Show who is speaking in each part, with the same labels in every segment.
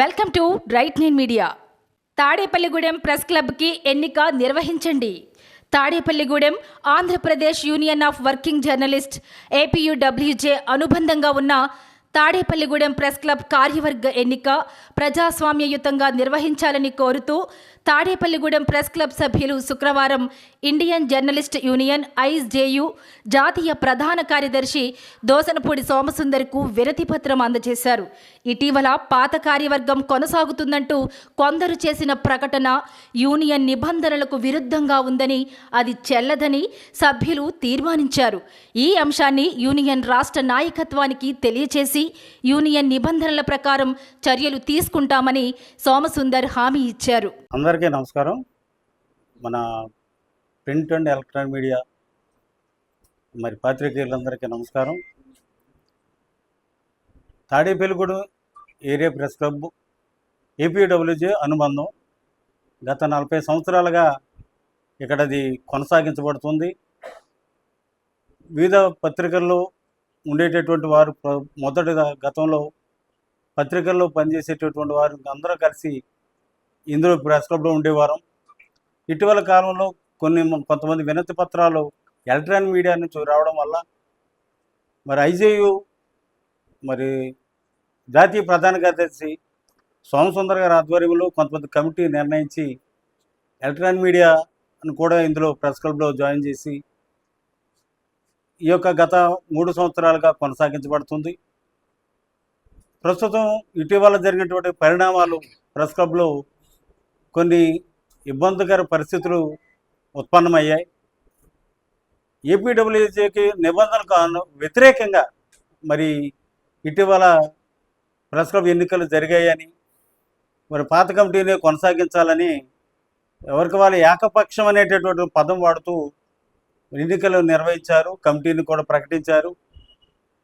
Speaker 1: Welcome to right nine media. Tadepalligudem press క్లబ్కి ఎన్నిక నిర్వహించండి. Tadepalligudem Andhra Pradesh union of working journalist APUWJ అనుబంధంగా ఉన్న తాడేపల్లిగూడెం ప్రెస్ క్లబ్ కార్యవర్గ ఎన్నిక ప్రజాస్వామ్యయుతంగా నిర్వహించాలని కోరుతూ తాడేపల్లిగూడెం ప్రెస్ క్లబ్ సభ్యులు శుక్రవారం ఇండియన్ జర్నలిస్ట్ యూనియన్ ఐఎస్జేయు జాతీయ ప్రధాన కార్యదర్శి దోసనపూడి సోమసుందర్కు వినతిపత్రం అందజేశారు. ఇటీవల పాత కార్యవర్గం కొనసాగుతుందంటూ కొందరు చేసిన ప్రకటన యూనియన్ నిబంధనలకు విరుద్ధంగా ఉందని అది చెల్లదని సభ్యులు తీర్మానించారు. ఈ అంశాన్ని యూనియన్ రాష్ట్ర నాయకత్వానికి తెలియచేసి యూనియన్ నిబంధనల ప్రకారం చర్యలు తీసుకుంటామని సోమసుందర్ హామీ ఇచ్చారు.
Speaker 2: అందరికీ నమస్కారం. మన ప్రింట్ అండ్ ఎలక్ట్రానిక్ మీడియా మరి పాత్రికేయులందరికీ నమస్కారం. Tadepalligudem area press club APWJ అనుబంధం గత నలభై సంవత్సరాలుగా ఇక్కడ అది కొనసాగించబడుతుంది. వివిధ పత్రికల్లో ఉండేటటువంటి వారు మొదటిగా గతంలో పత్రికల్లో పనిచేసేటటువంటి వారు అందరూ కలిసి ఇందులో ప్రెస్ క్లబ్లో ఉండేవారం. ఇటీవల కాలంలో కొన్ని కొంతమంది వినతి పత్రాలు ఎలక్ట్రానిక్ మీడియా నుంచి రావడం వల్ల మరి ఐజేయు మరి జాతీయ ప్రధాన కార్యదర్శి సోమసుందర్ గారి ఆధ్వర్యంలో కొంతమంది కమిటీ నిర్ణయించి ఎలక్ట్రానిక్ మీడియాను కూడా ఇందులో ప్రెస్ క్లబ్లో జాయిన్ చేసి ఈ యొక్క గత మూడు సంవత్సరాలుగా కొనసాగించబడుతుంది. ప్రస్తుతం ఇటీవల జరిగినటువంటి పరిణామాలు ప్రెస్ క్లబ్లో కొన్ని ఇబ్బందికర పరిస్థితులు ఉత్పన్నమయ్యాయి. ఏపీడబ్ల్యూజేకి నిబంధనలకు వ్యతిరేకంగా మరి ఇటీవల ప్రెస్ క్లబ్ ఎన్నికలు జరిగాయని మరి పాత కమిటీని కొనసాగించాలని ఎవరికి వాళ్ళు ఏకపక్షం అనేటటువంటి పదం వాడుతూ ఎన్నికలు నిర్వహించారు కమిటీని కూడా ప్రకటించారు.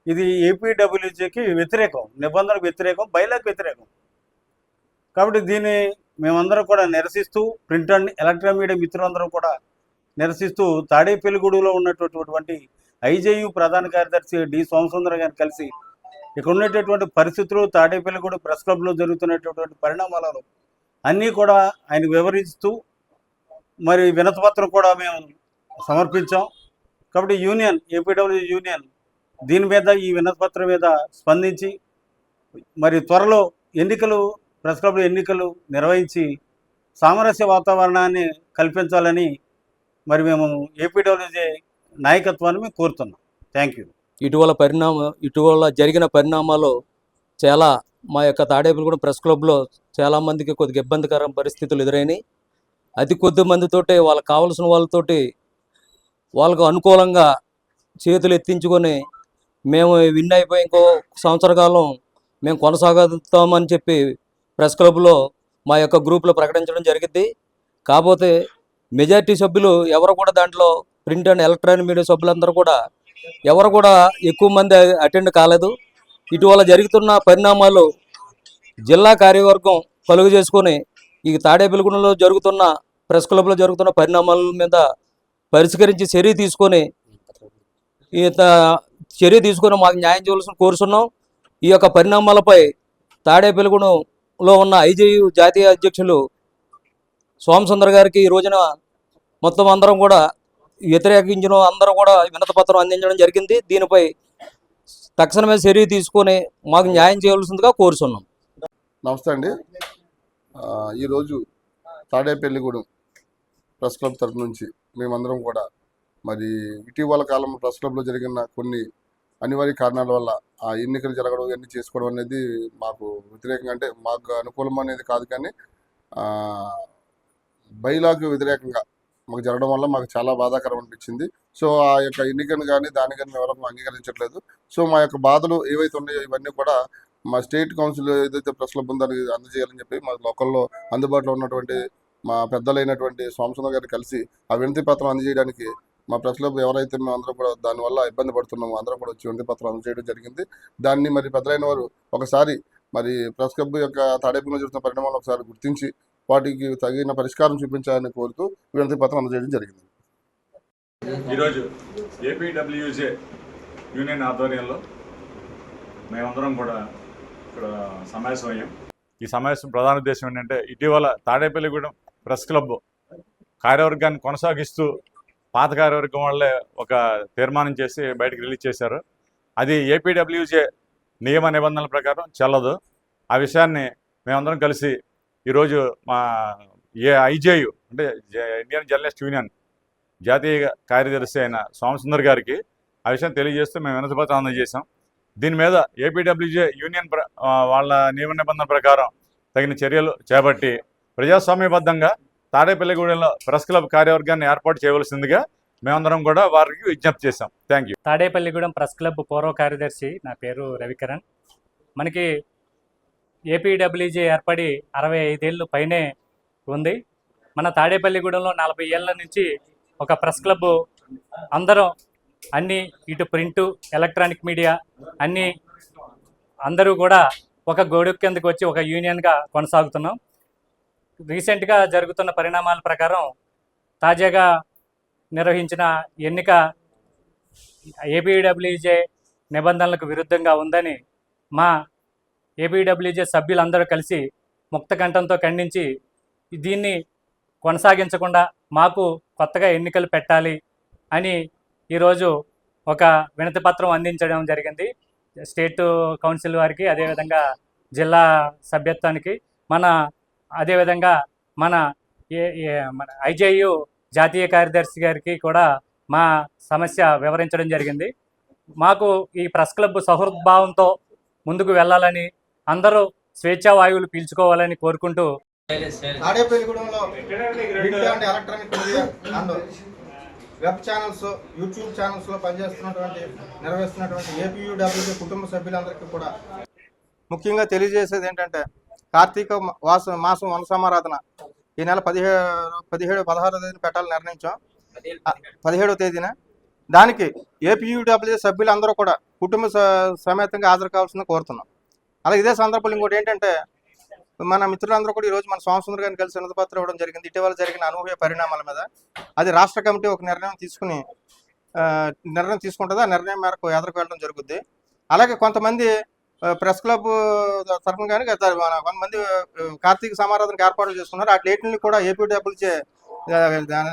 Speaker 2: ఇది ఏపీడబ్ల్యూజేకి వ్యతిరేకం నిబంధనలకు వ్యతిరేకం బయలకు వ్యతిరేకం. కాబట్టి దీన్ని మేమందరం కూడా నిరసిస్తూ ప్రింట్ అండ్ ఎలక్ట్రానిక్ మీడియా మిత్రులందరూ కూడా నిరసిస్తూ తాడేపల్లిగూడులో ఉన్నటువంటి ఐజేయు ప్రధాన కార్యదర్శి డి సోమసుందర గారిని కలిసి ఇక్కడ ఉన్నటువంటి పరిస్థితులు తాడేపల్లిగూడు ప్రెస్ క్లబ్లో జరుగుతున్నటువంటి పరిణామాలను అన్నీ కూడా ఆయన వివరిస్తూ మరి వినతిపత్రం కూడా మేము సమర్పించాం. కాబట్టి యూనియన్ ఏపీడబ్ల్యూ యూనియన్ దీని మీద ఈ వినతిపత్రం మీద స్పందించి మరి త్వరలో ఎన్నికలు ప్రెస్ క్లబ్లో ఎన్నికలు నిర్వహించి సామరస్య వాతావరణాన్ని కల్పించాలని మరి మేము ఏపీడబ్ల్యూజే నాయకత్వాన్ని మేము కోరుతున్నాం. థ్యాంక్ యూ
Speaker 3: ఇటీవల పరిణామ ఇటీవల జరిగిన పరిణామాలు చాలా మా యొక్క తాడేపులు కూడా ప్రెస్ క్లబ్లో చాలామందికి కొద్దిగా ఇబ్బందికర పరిస్థితులు ఎదురైనాయి. అతి కొద్ది మందితోటి వాళ్ళకి కావాల్సిన వాళ్ళతోటి వాళ్ళకు అనుకూలంగా చేతులు ఎత్తించుకొని మేము విన్ అయిపోయి ఇంకో సంవత్సర కాలం మేము కొనసాగుతామని చెప్పి ప్రెస్ క్లబ్లో మా యొక్క గ్రూప్లో ప్రకటించడం జరిగింది కాకపోతే మెజార్టీ సభ్యులు ఎవరు కూడా దాంట్లో ప్రింట్ అండ్ ఎలక్ట్రానిక్ మీడియా సభ్యులందరూ కూడా ఎవరు కూడా ఎక్కువ మంది అటెండ్ కాలేదు. ఇటీవల జరుగుతున్న పరిణామాలు జిల్లా కార్యవర్గం కలుగు చేసుకొని ఈ తాడేపల్లిగూడెంలో జరుగుతున్న ప్రెస్ క్లబ్లో జరుగుతున్న పరిణామాల మీద పరిష్కరించి చర్య తీసుకొని ఈ త- చర్య తీసుకొని మాకు న్యాయం చేయవలసిన కోరుతున్నాం ఈ యొక్క పరిణామాలపై లో ఉన్న ఐజేయు జాతీయ అధ్యక్షులు సోమసుందర్ గారికి ఈ రోజున మొత్తం అందరం కూడా వ్యతిరేకించిన అందరం కూడా వినతపత్రం అందించడం జరిగింది. దీనిపై తక్షణమే చర్య తీసుకొని మాకు న్యాయం చేయవలసిందిగా కోరుతున్నాం
Speaker 4: నమస్తే అండి. ఈరోజు తాడేపల్లిగూడెం ప్రెస్ క్లబ్ తరఫు నుంచి మేమందరం కూడా మరి ఇటీవల కాలంలో ప్రెస్ క్లబ్లో జరిగిన కొన్ని అనివార్య కారణాల వల్ల ఆ ఎన్నికలు జరగడం ఇవన్నీ చేసుకోవడం అనేది మాకు వ్యతిరేకంగా అంటే మాకు అనుకూలం అనేది కాదు కానీ బైలాకు వ్యతిరేకంగా మాకు జరగడం వల్ల మాకు చాలా బాధాకరం అనిపించింది. సో ఆ యొక్క ఎన్నికను కానీ దాని కానీ మేము అంగీకరించట్లేదు. సో మా యొక్క బాధలు ఏవైతే ఉన్నాయో ఇవన్నీ కూడా మా స్టేట్ కౌన్సిల్ ఏదైతే ప్రశ్నలు క్లబ్ అందజేయాలని చెప్పి మా లోకల్లో అందుబాటులో ఉన్నటువంటి మా పెద్దలైనటువంటి సోమసుందర్ గారిని కలిసి ఆ వినతి పత్రం అందజేయడానికి మా ప్రెస్ క్లబ్ ఎవరైతే మేము అందరూ కూడా దానివల్ల ఇబ్బంది పడుతున్నామో అందరూ కూడా వచ్చి ఉండి పత్రం అందజేయడం జరిగింది. దాన్ని మరి పెద్దలైన వారు ఒకసారి మరి ప్రెస్ క్లబ్ యొక్క తాడేపులో జరుగుతున్న పరిణామాలు ఒకసారి గుర్తించి వాటికి తగిన పరిష్కారం చూపించాలని కోరుతూ వినతి పత్రం అందజేయడం జరిగింది.
Speaker 5: ఈరోజు ఏపీడబ్ల్యూజే యూనియన్ ఆధ్వర్యంలో మేమందరం కూడా ఇక్కడ సమావేశమయ్యాం ఈ సమావేశం ప్రధాన ఉద్దేశం ఏంటంటే ఇటీవల తాడేపల్లిగూడెం ప్రెస్ క్లబ్ కార్యవర్గాన్ని కొనసాగిస్తూ పాత కార్యవర్గం వాళ్ళే ఒక తీర్మానం చేసి బయటకు రిలీజ్ చేశారు. అది ఏపీడబ్ల్యూజే నియమ నిబంధనల ప్రకారం చెల్లదు. ఆ విషయాన్ని మేమందరం కలిసి ఈరోజు మా ఏ ఐజేయు అంటే ఇండియన్ జర్నలిస్ట్ యూనియన్ జాతీయ కార్యదర్శి అయిన సోమసుందర్ గారికి ఆ విషయం తెలియజేస్తూ మేము వినతిపత్రం అందజేశాం. దీని మీద ఏపీడబ్ల్యూజే యూనియన్ ప్ర- వాళ్ళ నియమ నిబంధనల ప్రకారం తగిన చర్యలు చేపట్టి ప్రజాస్వామ్యబద్ధంగా తాడేపల్లిగూడెంలో ప్రెస్ క్లబ్ కార్యవర్గాన్ని ఏర్పాటు చేయవలసిందిగా మేమందరం కూడా వారికి విజ్ఞప్తి చేశాం. Thank you
Speaker 6: Tadepalligudem press club పూర్వ కార్యదర్శి నా పేరు రవికరణ్. మనకి ఏపీడబ్ల్యూజీ ఏర్పడి అరవై ఐదేళ్ళు పైనే ఉంది. మన తాడేపల్లిగూడెంలో నలభై ఏళ్ళ నుంచి ఒక ప్రెస్ క్లబ్ అందరం అన్ని ఇటు ప్రింటు ఎలక్ట్రానిక్ మీడియా అన్ని అందరూ కూడా ఒక గొడుగు కిందకి వచ్చి ఒక యూనియన్గా కొనసాగుతున్నాం. రీసెంట్గా జరుగుతున్న పరిణామాల ప్రకారం తాజాగా నిర్వహించిన ఎన్నిక ఏపీడబ్ల్యూజే నిబంధనలకు విరుద్ధంగా ఉందని మా ఏపీడబ్ల్యూజే సభ్యులందరూ కలిసి ముక్త కంఠంతో ఖండించి దీన్ని కొనసాగించకుండా మాకు కొత్తగా ఎన్నికలు పెట్టాలి అని ఈరోజు ఒక వినతి పత్రం అందించడం జరిగింది. స్టేట్ కౌన్సిల్ వారికి అదేవిధంగా జిల్లా సభ్యత్వానికి మన అదేవిధంగా మన మన ఐజేయు జాతీయ కార్యదర్శి గారికి కూడా మా సమస్య వివరించడం జరిగింది. మాకు ఈ ప్రెస్ క్లబ్ సహృద్భావంతో ముందుకు వెళ్ళాలని అందరూ స్వేచ్ఛావాయువులు పీల్చుకోవాలని కోరుకుంటూ
Speaker 7: వెబ్ ఛానల్స్ యూట్యూబ్ ఛానల్స్లో పనిచేస్తున్నటువంటి నిర్వహిస్తున్నటువంటి ఏపీయూడబ్ల్యూజీ కుటుంబ సభ్యులందరికీ కూడా ముఖ్యంగా తెలియజేసేది ఏంటంటే కార్తీక వాస మాసం వనసమారాధన. ఈ నెల పదిహేడు పదిహేడు పదహారో తేదీన పెట్టాలని నిర్ణయించాం. పదిహేడో తేదీన. దానికి ఏపీయూడబ్ల్యూ సభ్యులందరూ కూడా కుటుంబ స- సమేతంగా హాజరు కావాల్సింది కోరుతున్నాం. అలాగే ఇదే సందర్భంలో ఇంకోటి ఏంటంటే మన మిత్రులందరూ కూడా ఈ రోజు మన స్వామిసుందర్ గారిని కలిసి వినతిపత్రం ఇవ్వడం జరిగింది. ఇటీవల జరిగిన అనూహ్య పరిణామాల మీద. అది రాష్ట్ర కమిటీ ఒక నిర్ణయం తీసుకుని నిర్ణయం తీసుకుంటుంది. ఆ నిర్ణయం మేరకు ఎదురుకు వెళ్ళడం జరుగుద్ది. అలాగే కొంతమంది ప్రెస్ క్లబ్ తరఫున కానీ గత మంది కొంతమంది కార్తీక సమారాధనకు ఏర్పాట్లు చేస్తున్నారు అట్లేటిని కూడా ఏపీ డబ్బుల్చే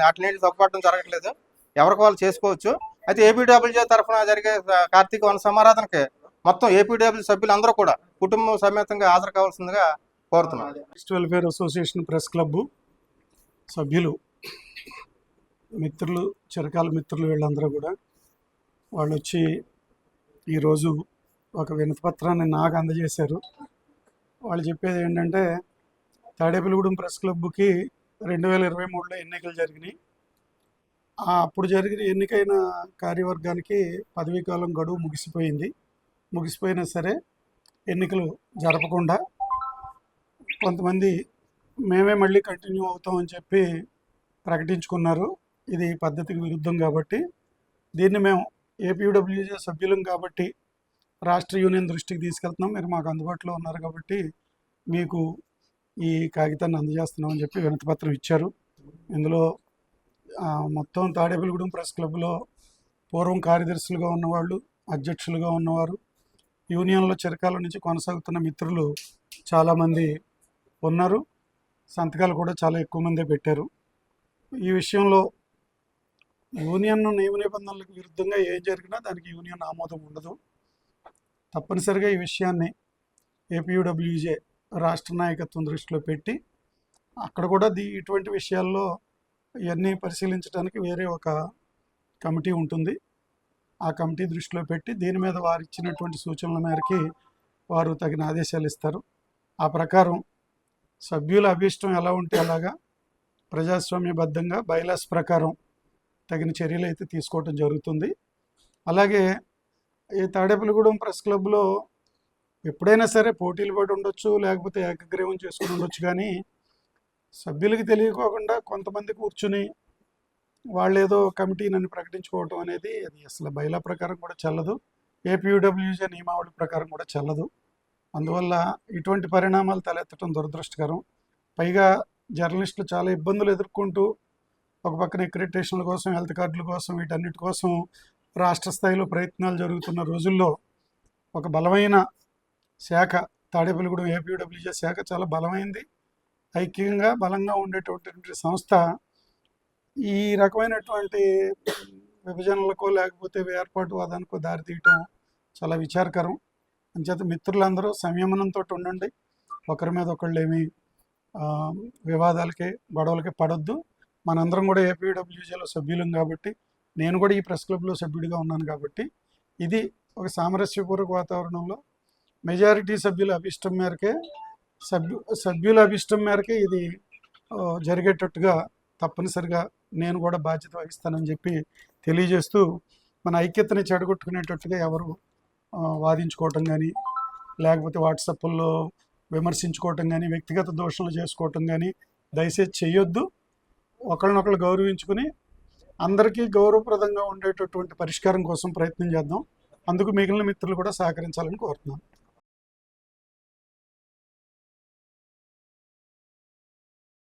Speaker 7: అట్లన్నింటిని తప్పుపడడం జరగట్లేదు. ఎవరికి వాళ్ళు చేసుకోవచ్చు. అయితే ఏపీడబ్ల్యూజే తరఫున జరిగే కార్తీక వన సమారాధనకి మొత్తం ఏపీడబ్ల్యూ సభ్యులందరూ కూడా కుటుంబం సమేతంగా హాజరు కావాల్సిందిగా కోరుతున్నాను
Speaker 8: east welfare association press club సభ్యులు మిత్రులు చిరకాల మిత్రులు వీళ్ళందరూ కూడా వాళ్ళు వచ్చి ఈరోజు ఒక వినతిపత్రాన్ని నాకు అందజేశారు. వాళ్ళు చెప్పేది ఏంటంటే తాడేపల్లిగూడెం ప్రెస్ క్లబ్కి రెండు వేల ఇరవై మూడులో ఎన్నికలు జరిగినాయి. అప్పుడు జరిగిన ఎన్నికైన కార్యవర్గానికి పదవీ కాలం గడువు ముగిసిపోయింది. ముగిసిపోయినా సరే ఎన్నికలు జరపకుండా కొంతమంది మేమే మళ్ళీ కంటిన్యూ అవుతామని చెప్పి ప్రకటించుకున్నారు. ఇది పద్ధతికి విరుద్ధం కాబట్టి దీన్ని మేము ఏపీడబ్ల్యూజే సభ్యులం కాబట్టి రాష్ట్ర యూనియన్ దృష్టికి తీసుకెళ్తున్నాం. మీరు మాకు అందుబాటులో ఉన్నారు కాబట్టి మీకు ఈ కాగితాన్ని అందజేస్తున్నామని చెప్పి వినతిపత్రం ఇచ్చారు. ఇందులో మొత్తం తాడేపల్లిగూడెం ప్రెస్ క్లబ్లో పూర్వం కార్యదర్శులుగా ఉన్నవాళ్ళు అధ్యక్షులుగా ఉన్నవారు యూనియన్లో చిరకాల నుంచి కొనసాగుతున్న మిత్రులు చాలామంది ఉన్నారు. సంతకాలు కూడా చాలా ఎక్కువ మందే పెట్టారు. ఈ విషయంలో యూనియన్ నియమ నిబంధనలకు విరుద్ధంగా ఏం జరిగినా దానికి యూనియన్ ఆమోదం ఉండదు. తప్పనిసరిగా ఈ విషయాన్ని ఏపీయూడబ్ల్యూజే రాష్ట్ర నాయకత్వం దృష్టిలో పెట్టి అక్కడ కూడా దీ ఇటువంటి విషయాల్లో ఇవన్నీ పరిశీలించడానికి వేరే ఒక కమిటీ ఉంటుంది. ఆ కమిటీ దృష్టిలో పెట్టి దీని మీద వారు ఇచ్చినటువంటి సూచనల మేరకి వారు తగిన ఆదేశాలు ఇస్తారు. ఆ ప్రకారం సభ్యుల అభీష్టం ఎలా ఉంటే అలాగా ప్రజాస్వామ్యబద్ధంగా బైలాస్ ప్రకారం తగిన చర్యలు అయితే తీసుకోవటం జరుగుతుంది. అలాగే ఈ తాడేపల్లిగూడెం ప్రెస్ క్లబ్లో ఎప్పుడైనా సరే పోటీలు పడి ఉండొచ్చు లేకపోతే ఏకగ్రీవం చేసుకుని ఉండొచ్చు. కానీ సభ్యులకి తెలియకోకుండా కొంతమంది కూర్చుని వాళ్ళు ఏదో కమిటీ నన్ను ప్రకటించుకోవటం అనేది అది అసలు బైలా ప్రకారం కూడా చెల్లదు. ఏపీయూడబ్ల్యూజే నియమావళి ప్రకారం కూడా చెల్లదు. అందువల్ల ఇటువంటి పరిణామాలు తలెత్తడం దురదృష్టకరం. పైగా జర్నలిస్టులు చాలా ఇబ్బందులు ఎదుర్కొంటూ ఒక పక్కన ఎక్రిటేషన్ల కోసం హెల్త్ కార్డుల కోసం వీటన్నిటి కోసం రాష్ట్ర స్థాయిలో ప్రయత్నాలు జరుగుతున్న రోజుల్లో ఒక బలమైన శాఖ తాడేపల్లిగూడెం ఏపీడబ్ల్యూజే శాఖ చాలా బలమైంది. ఐక్యంగా బలంగా ఉండేటటువంటి సంస్థ ఈ రకమైనటువంటి విభజనలకో లేకపోతే ఏర్పాటు వాదానికో దారితీయటం చాలా విచారకరం. అంచేత మిత్రులందరూ సంయమనంతో ఉండండి. ఒకరి మీద ఒకళ్ళు ఏమి వివాదాలకి గొడవలకి పడొద్దు. మనందరం కూడా ఏపీడబ్ల్యూజేలో సభ్యులం కాబట్టి నేను కూడా ఈ ప్రెస్ క్లబ్లో సభ్యుడిగా ఉన్నాను కాబట్టి ఇది ఒక సామరస్యపూర్వక వాతావరణంలో మెజారిటీ సభ్యుల అభిష్టం మేరకే సభ్యు సభ్యుల అభిష్టం మేరకే ఇది జరిగేటట్టుగా తప్పనిసరిగా నేను కూడా బాధ్యత వహిస్తానని చెప్పి తెలియజేస్తూ మన ఐక్యతని చెడగొట్టుకునేటట్టుగా ఎవరు వాదించుకోవటం కానీ లేకపోతే వాట్సాప్లో విమర్శించుకోవటం కానీ వ్యక్తిగత దోషణలు చేసుకోవటం కానీ దయచేసి చేయొద్దు ఒకరినొకరు గౌరవించుకుని అందరికీ గౌరవప్రదంగా ఉండేటటువంటి పరిష్కారం కోసం ప్రయత్నం చేద్దాం. అందుకు మిగిలిన మిత్రులు కూడా సహకరించాలని కోరుతున్నాను.